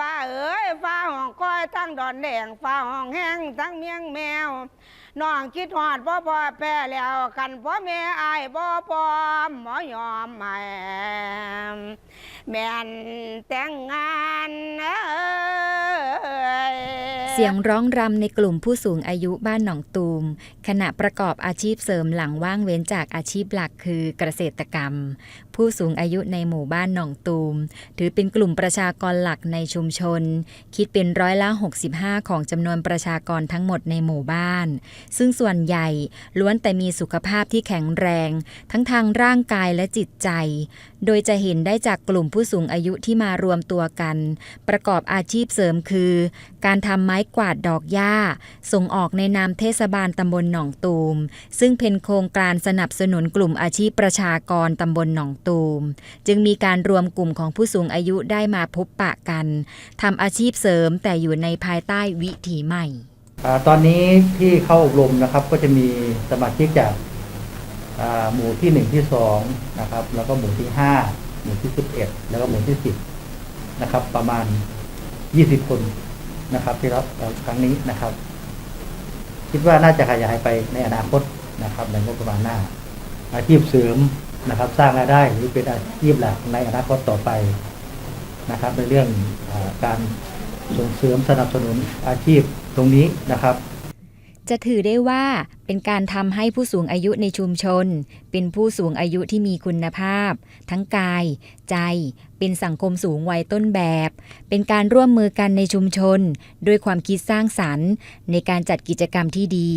ฟ้าเอ๋ยฟ้าห้องก้อยทั้งดอนแดงฟ้าห้องแห้งทั้งเมียงแมวน้องคิดหอดพ่อพ่อแพ้แล้วกันพ่อแม่อายบ่พ่อหมอยอมแห้แม่นแต่งงานเอ้ย สียงร้องรำในกลุ่มผู้สูงอายุบ้านหนองตูม ขณะประกอบอาชีพเสริมหลังว่างเว้นจากอาชีพหลักคือเกษตรกรรม ผู้สูงอายุในหมู่บ้านหนองตูม ถือเป็นกลุ่มประชากรหลักในชุมชน คิดเป็นร้อยละ 65 ของจำนวนประชากรทั้งหมดในหมู่บ้าน ซึ่งส่วนใหญ่ล้วนแต่มีสุขภาพที่แข็งแรง ทั้งทางร่างกายและจิตใจ โดยจะเห็นได้จากกลุ่มผู้สูงอายุที่มารวมตัวกัน ประกอบอาชีพเสริมคือ การทำไม้กวาดดอกหญ้า ส่งออกในนามเทศบาลตำบลหนองตูม ซึ่งเป็นโครงการสนับสนุนกลุ่มอาชีพประชากรตำบลหนองตูม จึงมีการรวมกลุ่มของผู้สูงอายุได้มาพบปะกันทำอาชีพเสริมแต่อยู่ในภายใต้วิถีใหม่อตอนนี้ที่เข้าอบรมนะครับก็จะมีสมาชิกจาก หมู่ที่หนึ่งที่สองนะครับ แล้วก็หมู่ที่ห้าหมู่ที่สิบเอ็ดแล้วก็หมู่ที่สิบนะครับ ประมาณยี่สิบคนนะครับ ที่รับเอ่อครั้งนี้นะครับ คิดว่าน่าจะขยายไปในอนาคตนะครับ ในงบประมาณหน้า อาชีพเสริมนะครับ สร้างรายได้หรือเป็นอาชีพหลักในอนาคตต่อไปนะครับ ในเรื่องอการส่งเสริมสนับสนุนอาชีพตรงนี้นะครับ จะถือได้ว่าเป็นการทำให้ผู้สูงอายุในชุมชน เป็นผู้สูงอายุที่มีคุณภาพ ทั้งกาย ใจ เป็นสังคมสูงวัยต้นแบบ เป็นการร่วมมือกันในชุมชน ด้วยความคิดสร้างสรรค์ ในการจัดกิจกรรมที่ดี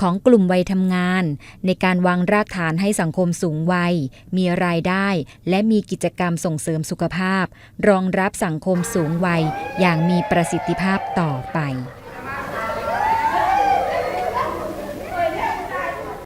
ของกลุ่มวัยทำงาน ในการวางรากฐานให้สังคมสูงวัย มีรายได้ และมีกิจกรรมส่งเสริมสุขภาพ รองรับสังคมสูงวัยอย่างมีประสิทธิภาพต่อไป